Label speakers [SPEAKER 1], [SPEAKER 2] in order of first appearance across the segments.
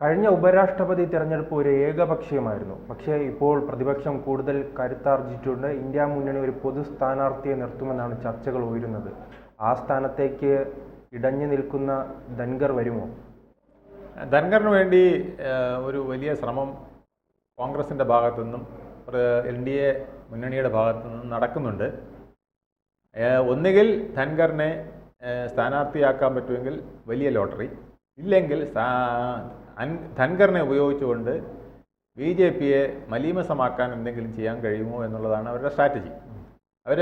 [SPEAKER 1] കഴിഞ്ഞ ഉപരാഷ്ട്രപതി തിരഞ്ഞെടുപ്പ് ഒരു ഏകപക്ഷീയമായിരുന്നു. പക്ഷേ ഇപ്പോൾ പ്രതിപക്ഷം കൂടുതൽ കരുത്താർജിച്ചിട്ടുണ്ട്. ഇന്ത്യ മുന്നണി ഒരു പൊതു സ്ഥാനാർത്ഥിയെ നിർത്തുമെന്നാണ് ചർച്ചകൾ ഉയരുന്നത്. ആ സ്ഥാനത്തേക്ക് ഇടഞ്ഞു നിൽക്കുന്ന ധൻഗർ വരുമോ?
[SPEAKER 2] ധൻഖറിന് വേണ്ടി ഒരു വലിയ ശ്രമം കോൺഗ്രസിന്റെ ഭാഗത്തു നിന്നും എൻ ഡി എ മുന്നണിയുടെ ഭാഗത്തു നിന്നും നടക്കുന്നുണ്ട്. ഒന്നുകിൽ ധൻഖറിനെ ഏഹ്, സ്ഥാനാർത്ഥിയാക്കാൻ പറ്റുമെങ്കിൽ വലിയ ലോട്ടറി ഇല്ലെങ്കിൽ അൻ- ധൻഖറിനെ ഉപയോഗിച്ചുകൊണ്ട് ബി ജെ പിയെ മലീമസമാക്കാൻ എന്തെങ്കിലും ചെയ്യാൻ കഴിയുമോ എന്നുള്ളതാണ് അവരുടെ സ്ട്രാറ്റജി. അവർ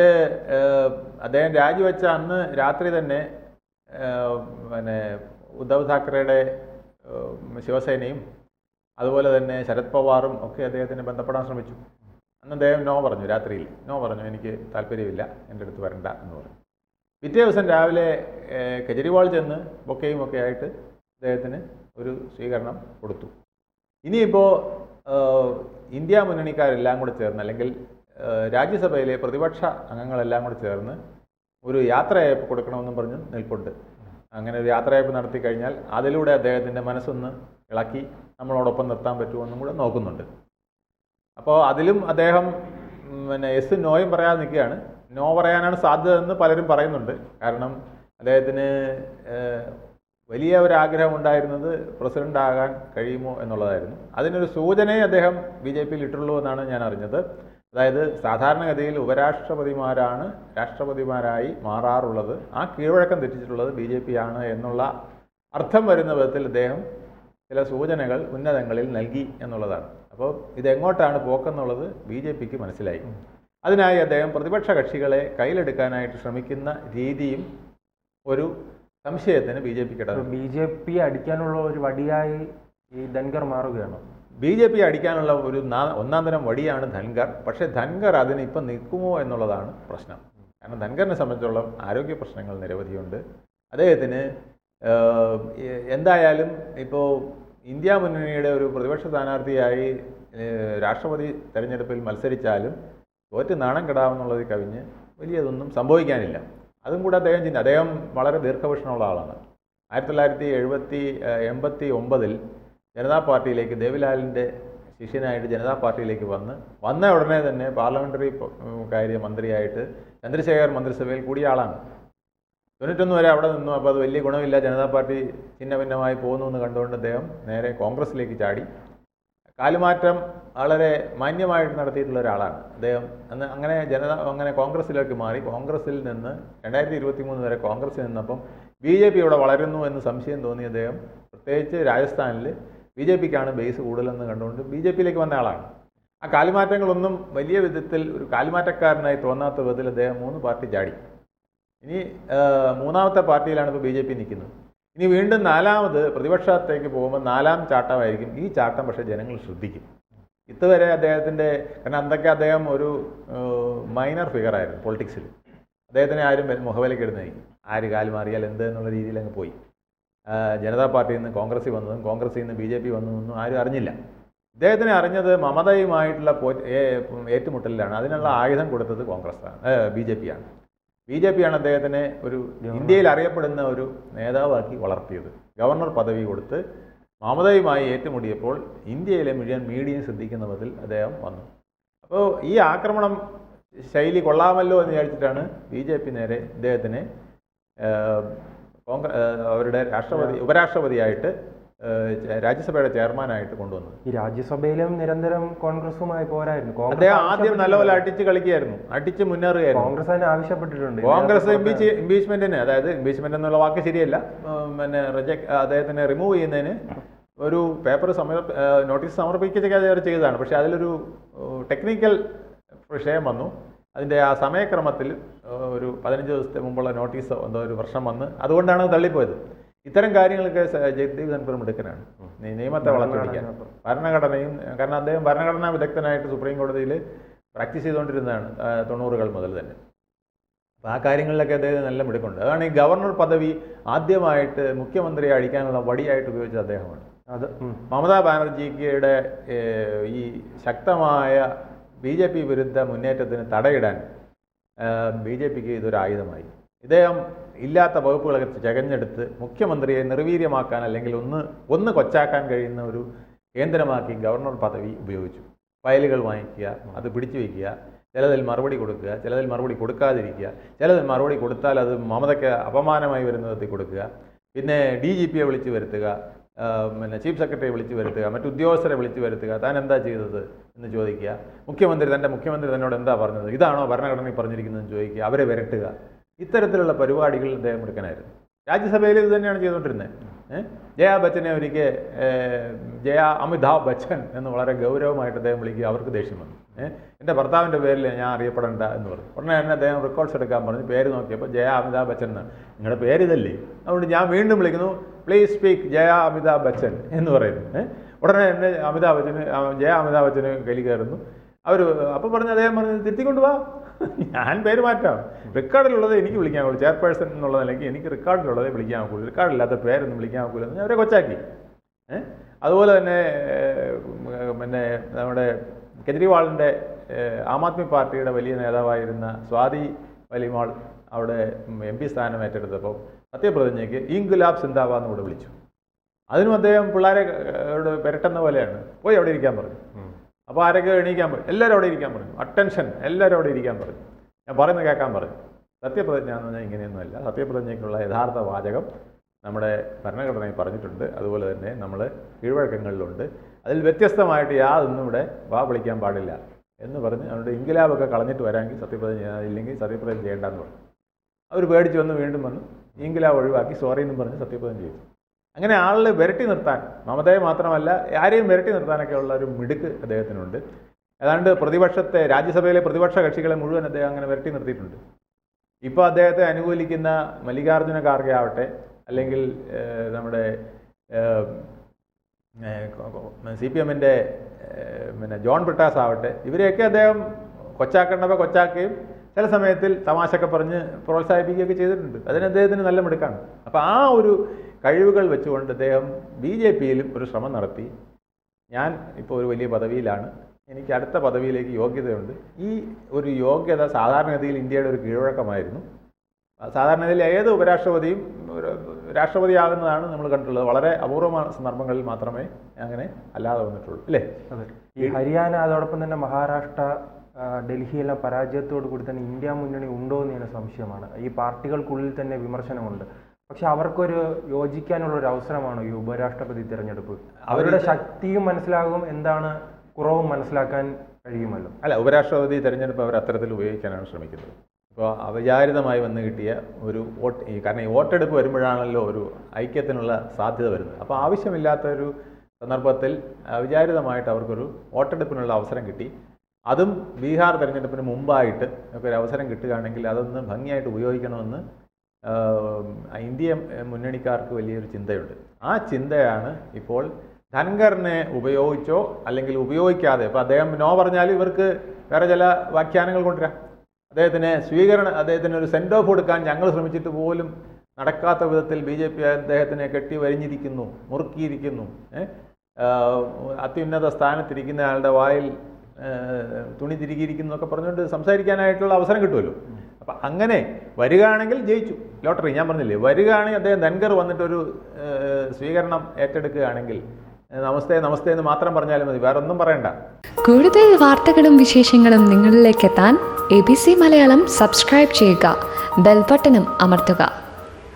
[SPEAKER 2] അദ്ദേഹം രാജിവെച്ച അന്ന് രാത്രി തന്നെ പിന്നെ ഉദ്ധവ് താക്കറെയുടെ ശിവസേനയും അതുപോലെ തന്നെ ശരത് പവാറും ഒക്കെ അദ്ദേഹത്തിന് ബന്ധപ്പെടാൻ ശ്രമിച്ചു. അന്ന് അദ്ദേഹം നോ പറഞ്ഞു രാത്രിയിൽ. നോ പറഞ്ഞു എനിക്ക് താല്പര്യമില്ല എന്റെ അടുത്ത് വരണ്ട എന്ന് പറഞ്ഞു. പിറ്റേ ദിവസം രാവിലെ കെജ്രിവാൾ ചെന്ന് ബൊക്കയും ഒക്കെ ആയിട്ട് അദ്ദേഹത്തിന് ഒരു സ്വീകരണം കൊടുത്തു. ഇനിയിപ്പോൾ ഇന്ത്യ മുന്നണിക്കാരെല്ലാം കൂടെ ചേർന്ന് അല്ലെങ്കിൽ രാജ്യസഭയിലെ പ്രതിപക്ഷ അംഗങ്ങളെല്ലാം കൂടെ ചേർന്ന് ഒരു യാത്രയയപ്പ് കൊടുക്കണമെന്നും പറഞ്ഞ് നിൽപ്പുണ്ട്. അങ്ങനെ ഒരു യാത്രയയപ്പ് നടത്തി കഴിഞ്ഞാൽ അതിലൂടെ അദ്ദേഹത്തിന്റെ മനസ്സൊന്ന് ഇളക്കി നമ്മളോടൊപ്പം നിർത്താൻ പറ്റുമെന്നും കൂടെ നോക്കുന്നുണ്ട്. അപ്പോൾ അതിലും അദ്ദേഹം പിന്നെ എസ് നോയും പറയാതെ നിൽക്കുകയാണ്. നോ പറയാനാണ് സാധ്യത എന്ന് പലരും പറയുന്നുണ്ട്. കാരണം അദ്ദേഹത്തിന് വലിയ ഒരു ആഗ്രഹം ഉണ്ടായിരുന്നത് പ്രസിഡന്റ് ആകാൻ കഴിയുമോ എന്നുള്ളതായിരുന്നു. അതിനൊരു സൂചനയെ അദ്ദേഹം ബി ജെ പിയിൽ ഇട്ടുള്ളൂ എന്നാണ് ഞാൻ അറിഞ്ഞത്. അതായത് സാധാരണഗതിയിൽ ഉപരാഷ്ട്രപതിമാരാണ് രാഷ്ട്രപതിമാരായി മാറാറുള്ളത്. ആ കീഴ്വഴക്കം തെറ്റിച്ചിട്ടുള്ളത് ബി ജെ പി ആണ് എന്നുള്ള അർത്ഥം വരുന്ന വിധത്തിൽ അദ്ദേഹം ചില സൂചനകൾ ഉന്നതങ്ങളിൽ നൽകി എന്നുള്ളതാണ്. അപ്പോൾ ഇതെങ്ങോട്ടാണ് പോക്കെന്നുള്ളത് ബി ജെ പിക്ക് മനസ്സിലായി. അതിനായി അദ്ദേഹം പ്രതിപക്ഷ കക്ഷികളെ കയ്യിലെടുക്കാനായിട്ട് ശ്രമിക്കുന്ന രീതിയും ഒരു സംശയത്തിന് ബി ജെ ഇടം
[SPEAKER 1] ബി ജെ പി അടിക്കാനുള്ള ഒരു വടിയായി ഈ ധൻഗർ മാറുകയാണ്.
[SPEAKER 2] ബി ജെ പി അടിക്കാനുള്ള ഒരു ഒന്നാം തരം വടിയാണ് ധൻഖർ. പക്ഷേ ധൻഖർ അതിന് ഇപ്പം നിൽക്കുമോ എന്നുള്ളതാണ് പ്രശ്നം. കാരണം ധൻഖറിനെ സംബന്ധിച്ചുള്ള ആരോഗ്യ പ്രശ്നങ്ങൾ നിരവധിയുണ്ട്. അദ്ദേഹത്തിന് എന്തായാലും ഇപ്പോൾ ഇന്ത്യ മുന്നണിയുടെ ഒരു പ്രതിപക്ഷ സ്ഥാനാർത്ഥിയായി രാഷ്ട്രപതി തെരഞ്ഞെടുപ്പിൽ മത്സരിച്ചാലും തോറ്റ് നാണം കെടാമെന്നുള്ളത് കവിഞ്ഞ് വലിയതൊന്നും സംഭവിക്കാനില്ല. അതും കൂടെ അദ്ദേഹം ചിന്തി അദ്ദേഹം വളരെ ദീർഘവീക്ഷണമുള്ള ആളാണ്. ആയിരത്തി തൊള്ളായിരത്തി എഴുപത്തി എൺപത്തി ഒമ്പതിൽ ജനതാ പാർട്ടിയിലേക്ക് ദേവിലാലിന്റെ ശിഷ്യനായിട്ട് ജനതാ പാർട്ടിയിലേക്ക് വന്ന് വന്ന ഉടനെ തന്നെ പാർലമെന്ററി കാര്യ മന്ത്രിയായിട്ട് ചന്ദ്രശേഖർ മന്ത്രിസഭയിൽ കൂടിയ ആളാണ്. തൊണ്ണൂറ്റൊന്ന് വരെ അവിടെ നിന്നു. അപ്പോൾ അത് വലിയ ഗുണമില്ല. ജനതാ പാർട്ടി ഛിന്ന ഭിന്നമായി പോകുന്നു എന്ന് കണ്ടുകൊണ്ട് അദ്ദേഹം നേരെ കോൺഗ്രസ്സിലേക്ക് ചാടി. കാലുമാറ്റം വളരെ മാന്യമായിട്ട് നടത്തിയിട്ടുള്ള ഒരാളാണ്. അദ്ദേഹം അന്ന് അങ്ങനെ ജനത അങ്ങനെ കോൺഗ്രസ്സിലേക്ക് മാറി. കോൺഗ്രസ്സിൽ നിന്ന് രണ്ടായിരത്തി ഇരുപത്തി മൂന്ന് വരെ കോൺഗ്രസ്സിൽ നിന്നപ്പം ബി ജെ പി ഇവിടെ വളരുന്നു എന്ന് സംശയം തോന്നി അദ്ദേഹം പ്രത്യേകിച്ച് രാജസ്ഥാനിൽ ബി ജെ പിക്കാണ് ബേസ് കൂടുതലെന്ന് കണ്ടുകൊണ്ട് ബി ജെ പിയിലേക്ക് വന്ന ആളാണ്. ആ കാലുമാറ്റങ്ങളൊന്നും വലിയ വിധത്തിൽ ഒരു കാലുമാറ്റക്കാരനായി തോന്നാത്ത വിധത്തിൽ അദ്ദേഹം മൂന്ന് പാർട്ടി ചാടി. ഇനി മൂന്നാമത്തെ പാർട്ടിയിലാണ് ഇപ്പോൾ ബി ജെ പി നിൽക്കുന്നത്. ഇനി വീണ്ടും നാലാമത് പ്രതിപക്ഷത്തേക്ക് പോകുമ്പോൾ നാലാം ചാട്ടമായിരിക്കും. ഈ ചാട്ടം പക്ഷേ ജനങ്ങൾ ശ്രദ്ധിക്കും. ഇതുവരെ അദ്ദേഹത്തിന്റെ കാരണം അന്നൊക്കെ അദ്ദേഹം ഒരു മൈനർ ഫിഗറായിരുന്നു പൊളിറ്റിക്സിൽ അദ്ദേഹത്തിനെ ആരും വെ- മുഖവിലേക്ക് ഇടുന്നതായിരിക്കും ആര് കാലം മാറിയാൽ എന്ത് എന്നുള്ള രീതിയിൽ അങ്ങ് പോയി. ജനതാ പാർട്ടിയിൽ നിന്ന് കോൺഗ്രസ്സിൽ വന്നതും കോൺഗ്രസ്സിൽ നിന്ന് ബി ജെ പി വന്നതൊന്നും ആരും അറിഞ്ഞില്ല. ഇദ്ദേഹത്തിനെ അറിഞ്ഞത് മമതയുമായിട്ടുള്ള പോ- ഏറ്റുമുട്ടലിലാണ്. അതിനുള്ള ആയുധം കൊടുത്തത് കോൺഗ്രസ്സാണ് ബി ജെ പി ആണ് ബി ജെ പി ആണ് അദ്ദേഹത്തിനെ ഒരു ഇന്ത്യയിൽ അറിയപ്പെടുന്ന ഒരു നേതാവാക്കി വളർത്തിയത്. ഗവർണർ പദവി കൊടുത്ത് മമതയുമായി ഏറ്റുമുടിയപ്പോൾ ഇന്ത്യയിലെ മുഴുവൻ മീഡിയയും ശ്രദ്ധിക്കുന്ന വിധത്തിൽ അദ്ദേഹം വന്നു. അപ്പോൾ ഈ ആക്രമണം ശൈലി കൊള്ളാമല്ലോ എന്ന് വിചാരിച്ചിട്ടാണ് ബി ജെ പി നേരെ ഇദ്ദേഹത്തിനെ കോൺഗ്രസ് അവരുടെ രാഷ്ട്രപതി ഉപരാഷ്ട്രപതിയായിട്ട് രാജ്യസഭയുടെ ചെയർമാനായിട്ട് കൊണ്ടുവന്നത്.
[SPEAKER 1] ഈ രാജ്യസഭയിലും നിരന്തരം കോൺഗ്രസുമായി പോരായിരുന്നു.
[SPEAKER 2] അദ്ദേഹം ആദ്യം നല്ലപോലെ അടിച്ച് കളിക്കുകയായിരുന്നു. അടിച്ച് മുന്നേറുകയായിരുന്നു.
[SPEAKER 1] കോൺഗ്രസ് തന്നെ ആവശ്യപ്പെട്ടിട്ടുണ്ട്.
[SPEAKER 2] കോൺഗ്രസ് ഇംപീച്ച് ഇംപീച്ച്മെന്റിന് അതായത് ഇംപീച്ച്മെന്റ് എന്നുള്ള വാക്ക് ശരിയല്ല. പിന്നെ റിജക്ട് അദ്ദേഹത്തിനെ റിമൂവ് ചെയ്യുന്നതിന് ഒരു പേപ്പർ സമർപ്പ നോട്ടീസ് സമർപ്പിക്കുകയൊക്കെ അവർ ചെയ്തതാണ്. പക്ഷേ അതിലൊരു ടെക്നിക്കൽ വിഷയം വന്നു. അതിന്റെ ആ സമയക്രമത്തിൽ ഒരു പതിനഞ്ച് ദിവസത്തെ മുമ്പുള്ള നോട്ടീസോ എന്തോ ഒരു വർഷം വന്ന് അതുകൊണ്ടാണ് അത് തള്ളിപ്പോയത്. ഇത്തരം കാര്യങ്ങളൊക്കെ ജയദേവ് ജഗദീപ് ധൻഖർ മിടുക്കനാണ്. നിയമത്തെ വളർത്തിപ്പിടിക്കാൻ ഭരണഘടനയും കാരണം അദ്ദേഹം ഭരണഘടനാ വിദഗ്ധനായിട്ട് സുപ്രീം കോടതിയിൽ പ്രാക്ടീസ് ചെയ്തുകൊണ്ടിരുന്നതാണ് തൊണ്ണൂറുകൾ മുതൽ തന്നെ. അപ്പോൾ ആ കാര്യങ്ങളിലൊക്കെ അദ്ദേഹം നല്ല മിടുക്കുണ്ട്. അതാണ് ഈ ഗവർണർ പദവി ആദ്യമായിട്ട് മുഖ്യമന്ത്രിയെ അടിക്കാനുള്ള വടിയായിട്ട് ഉപയോഗിച്ച അദ്ദേഹമാണ്.
[SPEAKER 1] അത്.
[SPEAKER 2] മമതാ ബാനർജിയുടെ ഈ ശക്തമായ ബി ജെ പി വിരുദ്ധ മുന്നേറ്റത്തിന് തടയിടാൻ ബി ജെ പിക്ക് ഇതൊരു ആയുധമായി. ഇദ്ദേഹം ഇല്ലാത്ത വകുപ്പുകളൊക്കെ ചകഞ്ഞെടുത്ത് മുഖ്യമന്ത്രിയെ നിർവീര്യമാക്കാൻ അല്ലെങ്കിൽ ഒന്ന് ഒന്ന് കൊച്ചാക്കാൻ കഴിയുന്ന ഒരു കേന്ദ്രമാക്കി ഗവർണർ പദവി ഉപയോഗിച്ചു. ഫയലുകൾ വാങ്ങിക്കുക അത് പിടിച്ചു വയ്ക്കുക ചിലതിൽ മറുപടി കൊടുക്കുക ചിലതിൽ മറുപടി കൊടുക്കാതിരിക്കുക ചിലതിൽ മറുപടി കൊടുത്താൽ അത് മമതയ്ക്ക് അപമാനമായി വരുന്ന വിധത്തിൽ കൊടുക്കുക പിന്നെ ഡി ജി പിയെ വിളിച്ചു വരുത്തുക പിന്നെ ചീഫ് സെക്രട്ടറിയെ വിളിച്ചു വരുത്തുക മറ്റു ഉദ്യോഗസ്ഥരെ വിളിച്ചു വരുത്തുക താൻ എന്താ ചെയ്തത് എന്ന് ചോദിക്കുക. മുഖ്യമന്ത്രി തന്റെ മുഖ്യമന്ത്രി തന്നോട് എന്താ പറഞ്ഞത്? ഇതാണോ ഭരണഘടനയിൽ പറഞ്ഞിരിക്കുന്നതെന്ന് ചോദിക്കുക അവരെ വിരട്ടുക. ഇത്തരത്തിലുള്ള പരിപാടികളിൽ അദ്ദേഹം എടുക്കാനായിരുന്നു രാജ്യസഭയിൽ ഇത് തന്നെയാണ് ചെയ്തുകൊണ്ടിരുന്നത്. ജയാ ബച്ചനെ ഒരിക്കൽ ജയാ അമിതാഭ് ബച്ചൻ എന്ന് വളരെ ഗൗരവമായിട്ട് അദ്ദേഹം വിളിക്കുക അവർക്ക് ദേഷ്യം വന്നു. എന്റെ ഭർത്താവിന്റെ പേരിൽ ഞാൻ അറിയപ്പെടേണ്ട എന്ന് പറഞ്ഞു. ഉടനെ തന്നെ അദ്ദേഹം റെക്കോർഡ്സ് എടുക്കാൻ പറഞ്ഞു. പേര് നോക്കിയപ്പോൾ ജയ അമിതാഭ് ബച്ചൻ എന്നാണ്. നിങ്ങളുടെ പേര് ഇതല്ലേ? അതുകൊണ്ട് ഞാൻ വീണ്ടും വിളിക്കുന്നു പ്ലീസ് സ്പീക്ക് ജയ അമിതാഭ് ബച്ചൻ എന്ന് പറയുന്നു. ഉടനെ തന്നെ അമിതാഭ് ബച്ചന് ജയാ അമിതാഭ് ബച്ചന് കലി കയറുന്നു. അവർ അപ്പോൾ പറഞ്ഞു അദ്ദേഹം പറഞ്ഞു തിരുത്തിക്കൊണ്ട് വാ. ഞാൻ പേര് മാറ്റാം. റെക്കോർഡിലുള്ളത് എനിക്ക് വിളിക്കാൻ ഒക്കുള്ളൂ ചെയർപേഴ്സൺ എന്നുള്ള നിലയ്ക്ക് എനിക്ക് റെക്കോർഡിലുള്ളതേ വിളിക്കാൻ ഒക്കുള്ളൂ റെക്കോർഡില്ലാത്ത പേരൊന്നും വിളിക്കാൻ കൂടുതലെന്ന് ഞാൻ അവരെ കൊച്ചാക്കി. അതുപോലെ തന്നെ പിന്നെ നമ്മുടെ കെജ്രിവാളിന്റെ ആം ആദ്മി പാർട്ടിയുടെ വലിയ നേതാവായിരുന്ന സ്വാതി വലിമാൾ അവിടെ എം പി സ്ഥാനം ഏറ്റെടുത്തപ്പോൾ സത്യപ്രതിജ്ഞയ്ക്ക് ഇൻഗുലാബ് സിന്ദാബാദ് എന്ന് വിളിച്ചു. അതിനും അദ്ദേഹം പിള്ളേരെ പെരട്ടുന്ന പോലെയാണ്. പോയി അവിടെ ഇരിക്കാൻ പറഞ്ഞു. അപ്പോൾ ആരൊക്കെ എണീക്കാൻ പറയും? എല്ലാവരും അവിടെ ഇരിക്കാൻ പറഞ്ഞു അറ്റൻഷൻ എല്ലാവരും അവിടെ ഇരിക്കാൻ പറഞ്ഞു ഞാൻ പറയുന്നത് കേൾക്കാൻ പറഞ്ഞു സത്യപ്രതിജ്ഞ എന്ന് പറഞ്ഞാൽ ഇങ്ങനെയൊന്നുമല്ല. സത്യപ്രതിജ്ഞയ്ക്കുള്ള യഥാർത്ഥ വാചകം നമ്മുടെ ഭരണഘടനയിൽ പറഞ്ഞിട്ടുണ്ട്. അതുപോലെ തന്നെ നമ്മൾ കീഴ്വഴക്കങ്ങളിലുണ്ട്. അതിൽ വ്യത്യസ്തമായിട്ട് യാതൊന്നും ഇവിടെ വാ വിളിക്കാൻ പാടില്ല എന്ന് പറഞ്ഞ് അവരുടെ ഇൻകിലാബൊക്കെ കളഞ്ഞിട്ട് വരാമെങ്കിൽ സത്യപ്രതിജ്ഞ ഇല്ലെങ്കിൽ സത്യപ്രതിജ്ഞ ചെയ്യേണ്ടെന്ന് പറഞ്ഞു. അവർ പേടിച്ച് വന്ന് വീണ്ടും വന്നു ഇൻകിലാബ് ഒഴിവാക്കി സോറി എന്നും പറഞ്ഞ് സത്യപ്രതിജ്ഞ ചെയ്തു. അങ്ങനെ ആളിനെ വിരട്ടി നിർത്താൻ മമതയെ മാത്രമല്ല ആരെയും വിരട്ടി നിർത്താനൊക്കെ ഉള്ള ഒരു മിടുക്ക് അദ്ദേഹത്തിനുണ്ട്. ഏതാണ്ട് പ്രതിപക്ഷത്തെ രാജ്യസഭയിലെ പ്രതിപക്ഷ കക്ഷികളെ മുഴുവൻ അദ്ദേഹം അങ്ങനെ വിരട്ടി നിർത്തിയിട്ടുണ്ട്. ഇപ്പോൾ അദ്ദേഹത്തെ അനുകൂലിക്കുന്ന മല്ലികാർജുന ഖാർഗെ ആവട്ടെ അല്ലെങ്കിൽ നമ്മുടെ സി പി എമ്മിന്റെ പിന്നെ ജോൺ ബ്രിട്ടാസ് ആവട്ടെ ഇവരെയൊക്കെ അദ്ദേഹം കൊച്ചാക്കേണ്ടവ കൊച്ചാക്കുകയും ചില സമയത്തിൽ തമാശയൊക്കെ പറഞ്ഞ് പ്രോത്സാഹിപ്പിക്കുകയൊക്കെ ചെയ്തിട്ടുണ്ട്. അതിന് അദ്ദേഹത്തിന് നല്ല മിടുക്കാണ്. അപ്പോൾ ആ ഒരു കഴിവുകൾ വെച്ചുകൊണ്ട് അദ്ദേഹം ബി ജെ പിയിലും ഒരു ശ്രമം നടത്തി. ഞാൻ ഇപ്പോൾ ഒരു വലിയ പദവിയിലാണ്. എനിക്ക് അടുത്ത പദവിയിലേക്ക് യോഗ്യതയുണ്ട്. ഈ ഒരു യോഗ്യത സാധാരണഗതിയിൽ ഇന്ത്യയുടെ ഒരു കീഴ്വഴക്കമായിരുന്നു സാധാരണഗതിയിൽ ഏത് ഉപരാഷ്ട്രപതിയും രാഷ്ട്രപതിയാകുന്നതാണ് നമ്മൾ കണ്ടിട്ടുള്ളത്. വളരെ അപൂർവമായ സന്ദർഭങ്ങളിൽ മാത്രമേ അങ്ങനെ അല്ലാതെ വന്നിട്ടുള്ളൂ. അല്ലേ?
[SPEAKER 1] ഈ ഹരിയാന അതോടൊപ്പം തന്നെ മഹാരാഷ്ട്ര ഡൽഹിയെല്ലാം പരാജയത്തോടു കൂടി തന്നെ ഇന്ത്യ മുന്നണി ഉണ്ടോ എന്ന് സംശയമാണ്. ഈ പാർട്ടികൾക്കുള്ളിൽ തന്നെ വിമർശനമുണ്ട്. പക്ഷെ അവർക്കൊരു യോജിക്കാനുള്ള ഒരു അവസരമാണ് ഈ ഉപരാഷ്ട്രപതി തിരഞ്ഞെടുപ്പ്. അവരുടെ ശക്തിയും മനസ്സിലാകും എന്താണ് കുറവും മനസ്സിലാക്കാൻ കഴിയുമല്ലോ.
[SPEAKER 2] അല്ല ഉപരാഷ്ട്രപതി തിരഞ്ഞെടുപ്പ് അവർ അത്തരത്തിൽ ഉപയോഗിക്കാനാണ് ശ്രമിക്കുന്നത്. ഇപ്പോൾ അവിചാരിതമായി വന്ന് കിട്ടിയ ഒരു വോട്ട് കാരണം ഈ വോട്ടെടുപ്പ് വരുമ്പോഴാണല്ലോ ഒരു ഐക്യത്തിനുള്ള സാധ്യത വരുന്നത്. അപ്പോൾ ആവശ്യമില്ലാത്ത ഒരു സന്ദർഭത്തിൽ അവിചാരിതമായിട്ട് അവർക്കൊരു വോട്ടെടുപ്പിനുള്ള അവസരം കിട്ടി. അതും ബീഹാർ തിരഞ്ഞെടുപ്പിന് മുമ്പായിട്ട് ഒക്കെ ഒരു അവസരം കിട്ടുകയാണെങ്കിൽ അതൊന്ന് ഭംഗിയായിട്ട് ഉപയോഗിക്കണമെന്ന് ഇന്ത്യ മുന്നണിക്കാർക്ക് വലിയൊരു ചിന്തയുണ്ട്. ആ ചിന്തയാണ് ഇപ്പോൾ ധൻഖറിനെ ഉപയോഗിച്ചോ അല്ലെങ്കിൽ ഉപയോഗിക്കാതെ ഇപ്പോൾ അദ്ദേഹം നോ പറഞ്ഞാൽ ഇവർക്ക് വേറെ ചില വ്യാഖ്യാനങ്ങൾ കൊണ്ടുവരാം. അദ്ദേഹത്തിന് സ്വീകരണം അദ്ദേഹത്തിന് ഒരു സെൻഡ് ഓഫ് കൊടുക്കാൻ ഞങ്ങൾ ശ്രമിച്ചിട്ട് പോലും നടക്കാത്ത വിധത്തിൽ ബി ജെ പി അദ്ദേഹത്തിനെ കെട്ടി വരിഞ്ഞിരിക്കുന്നു മുറുക്കിയിരിക്കുന്നു. അത്യുന്നത സ്ഥാനത്തിരിക്കുന്ന ആളുടെ വായിൽ തുണി തിരികിയിരിക്കുന്നു എന്നൊക്കെ പറഞ്ഞുകൊണ്ട് സംസാരിക്കാനായിട്ടുള്ള അവസരം കിട്ടുമല്ലോ. അപ്പം അങ്ങനെ വരികയാണെങ്കിൽ ജയിച്ചു. ലോട്ടറി ഞാൻ പറഞ്ഞില്ലേ വരികയാണെങ്കിൽ അദ്ദേഹം ധൻകർ വന്നിട്ടൊരു സ്വീകരണം ഏറ്റെടുക്കുകയാണെങ്കിൽ നമസ്തേ നമസ്തേ എന്ന് മാത്രം പറഞ്ഞാലും മതി വേറെ ഒന്നും പറയണ്ട.
[SPEAKER 3] കൂടുതൽ വാർത്തകളും വിശേഷങ്ങളും നിങ്ങളിലേക്ക് എത്താൻ A B C Malayalam subscribe ചെയ്യുക ബെൽബട്ടനും അമർത്തുക.